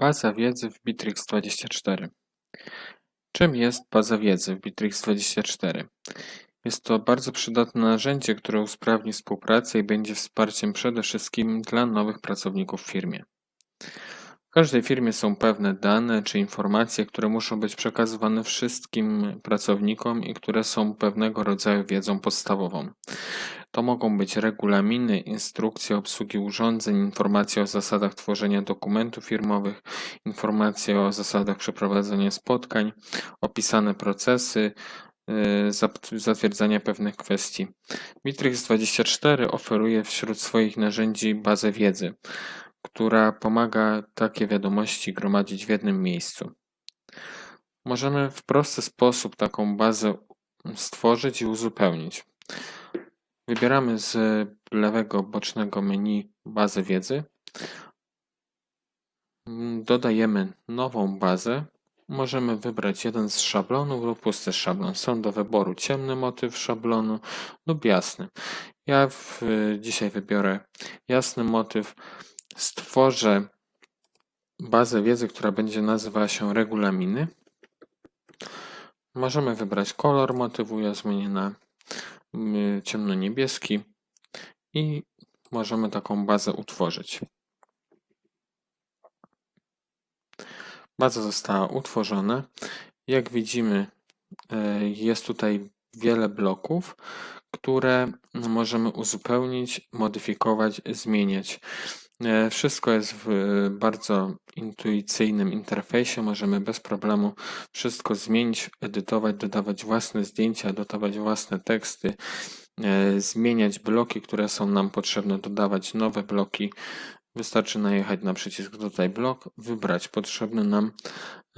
Baza wiedzy w Bittrex24 Czym jest baza wiedzy w Bittrex24? Jest to bardzo przydatne narzędzie, które usprawni współpracę i będzie wsparciem przede wszystkim dla nowych pracowników w firmie. W każdej firmie są pewne dane czy informacje, które muszą być przekazywane wszystkim pracownikom i które są pewnego rodzaju wiedzą podstawową. To mogą być regulaminy, instrukcje obsługi urządzeń, informacje o zasadach tworzenia dokumentów firmowych, informacje o zasadach przeprowadzania spotkań, opisane procesy, y, zatwierdzania pewnych kwestii. Bittrex24 oferuje wśród swoich narzędzi bazę wiedzy, która pomaga takie wiadomości gromadzić w jednym miejscu. Możemy w prosty sposób taką bazę stworzyć i uzupełnić. Wybieramy z lewego bocznego menu bazę wiedzy. Dodajemy nową bazę. Możemy wybrać jeden z szablonów lub pusty szablon. Są do wyboru ciemny motyw szablonu lub jasny. Ja w, dzisiaj wybiorę jasny motyw. Stworzę bazę wiedzy, która będzie nazywała się regulaminy. Możemy wybrać kolor motywu. Ja zmienię na ciemno-niebieski i możemy taką bazę utworzyć. Baza została utworzona. Jak widzimy, e, jest tutaj wiele bloków, które możemy uzupełnić, modyfikować, zmieniać. E, wszystko jest w bardzo intuicyjnym interfejsie. Możemy bez problemu wszystko zmienić, edytować, dodawać własne zdjęcia, dodawać własne teksty, e, zmieniać bloki, które są nam potrzebne, dodawać nowe bloki. Wystarczy najechać na przycisk Dodaj blok, wybrać potrzebny nam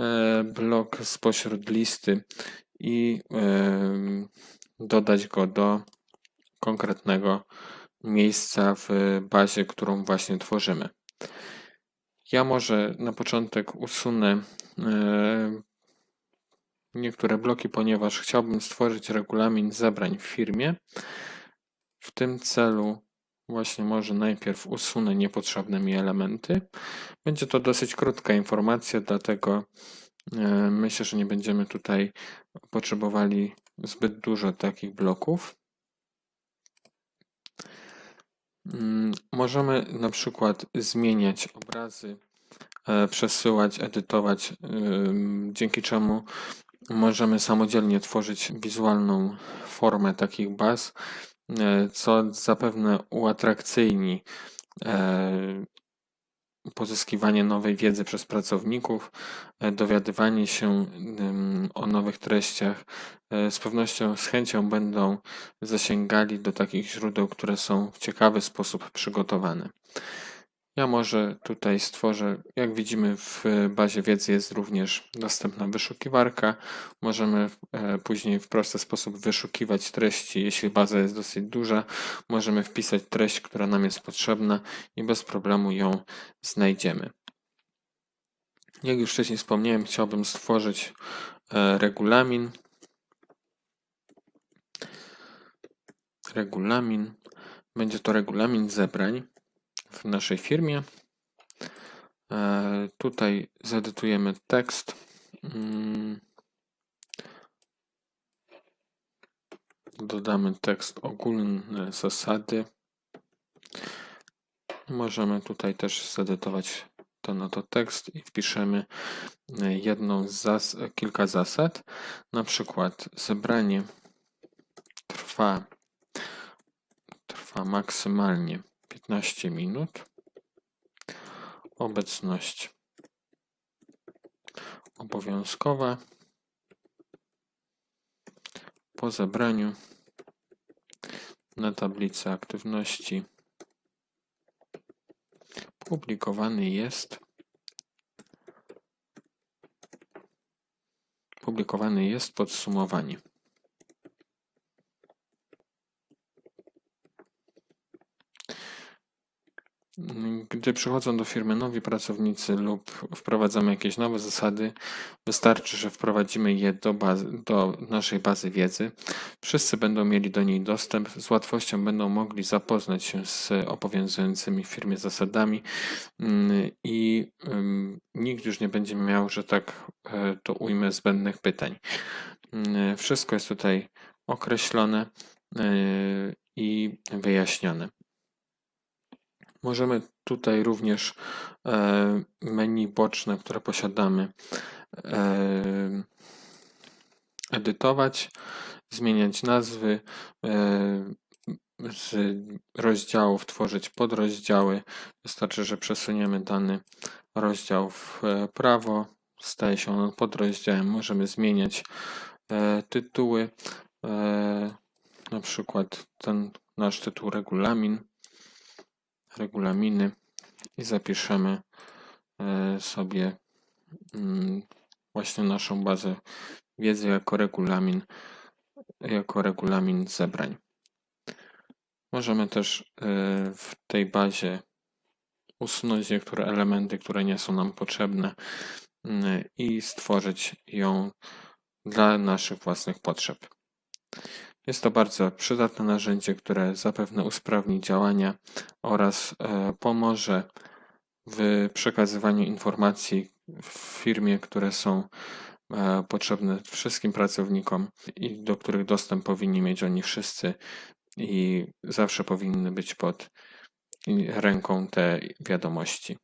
e, blok spośród listy i dodać go do konkretnego miejsca w bazie, którą właśnie tworzymy. Ja może na początek usunę e, niektóre bloki, ponieważ chciałbym stworzyć regulamin zebrań w firmie. W tym celu właśnie może najpierw usunę niepotrzebne mi elementy. Będzie to dosyć krótka informacja, dlatego e, myślę, że nie będziemy tutaj potrzebowali zbyt dużo takich bloków. Mm, możemy na przykład zmieniać obrazy, e, przesyłać, edytować, dzięki czemu możemy samodzielnie tworzyć wizualną formę takich baz, e, co zapewne uatrakcyjni e, pozyskiwanie nowej wiedzy przez pracowników, e, dowiadywanie się o nowych treściach, e, z pewnością z chęcią będą zasięgali do takich źródeł, które są w ciekawy sposób przygotowane. Ja może tutaj stworzę, jak widzimy w bazie wiedzy jest również dostępna wyszukiwarka. Możemy e, później w prosty sposób wyszukiwać treści, jeśli baza jest dosyć duża. Możemy wpisać treść, która nam jest potrzebna i bez problemu ją znajdziemy. Jak już wcześniej wspomniałem, chciałbym stworzyć e, regulamin. Regulamin. Będzie to regulamin zebrań w naszej firmie. E, tutaj zedytujemy tekst. Mm. Dodamy tekst ogólny, zasady. Możemy tutaj też zedytować to na to tekst i wpiszemy jedną z zas kilka zasad. Na przykład zebranie trwa, trwa maksymalnie 15 minut. Obecność obowiązkowa. Po zebraniu na tablicy aktywności publikowany jest publikowany jest podsumowanie. Gdy przychodzą do firmy nowi pracownicy lub wprowadzamy jakieś nowe zasady, wystarczy, że wprowadzimy je do, bazy, do naszej bazy wiedzy. Wszyscy będą mieli do niej dostęp, z łatwością będą mogli zapoznać się z obowiązującymi w firmie zasadami mm, i nikt już nie będzie miał, że tak e, to ujmę, zbędnych pytań. Mm, Wszystko jest tutaj określone e, i wyjaśnione. Możemy tutaj również e, menu boczne, które posiadamy, e, edytować, zmieniać nazwy, e, z rozdziałów tworzyć podrozdziały. Wystarczy, że przesuniemy dany rozdział w prawo, staje się on podrozdziałem. Możemy zmieniać tytuły, na przykład ten nasz tytuł regulamin regulaminy i zapiszemy e, sobie mm, właśnie naszą bazę wiedzy jako regulamin, jako regulamin zebrań. Możemy też e, w tej bazie usunąć niektóre elementy, które nie są nam potrzebne mm, i stworzyć ją dla naszych własnych potrzeb. Jest to bardzo przydatne narzędzie, które zapewne usprawni działania oraz e, pomoże w przekazywaniu informacji w firmie, które są e, potrzebne wszystkim pracownikom i do których dostęp powinni mieć oni wszyscy i zawsze powinny być pod ręką te wiadomości.